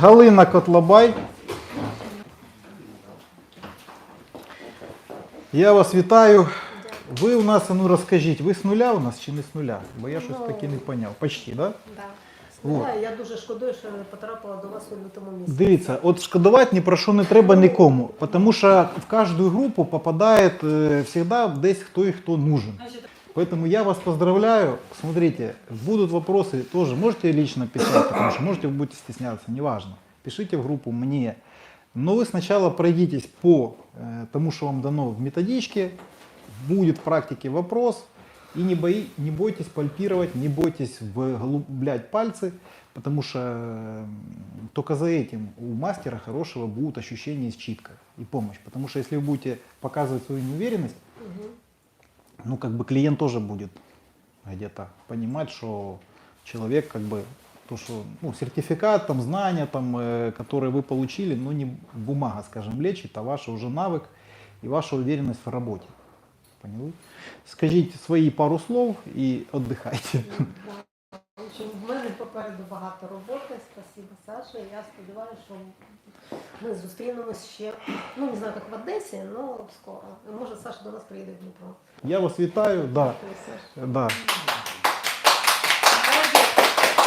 Галина Котлабай. Я вас вітаю. Ви у нас, а ну розкажіть, ви з нуля у нас чи не з нуля? Бо я щось Ну. таки не поняв. Почти, так? Да? Да. Вот. Я дуже шкодую, що не потрапила до вас у лютому місяці. Дивіться, от шкодувати ні про що не треба нікому, тому що в кожну групу попадає е, всегда десь хто і хто нужен. Поэтому я вас поздравляю. Смотрите, будут вопросы тоже. Можете лично писать, потому что можете вы будете стесняться, неважно. Пишите в группу мне. Но вы сначала пройдитесь по э, тому, что вам дано в методичке. Будет в практике вопрос. И не, бои, не бойтесь пальпировать, не бойтесь вглублять пальцы, потому что э, только за этим у мастера хорошего будут ощущения считка и помощь. Потому что если вы будете показывать свою неуверенность. ну, как бы клиент тоже будет где-то понимать, что человек, как бы, то, что, ну, сертификат, там, знания, там, э, которые вы получили, но не бумага, скажем, лечит, а ваш уже навык и ваша уверенность в работе. Поняли? Скажите свои пару слов и отдыхайте. В в мене попереду багато роботи. Спасибо, Саша. Я сподіваюся, що ми зустрінемось ще, ну не знаю, як в Одесі, але скоро. Може, Саша до нас приїде в Дніпро. Я вас вітаю, да, Дякую, Саша. да.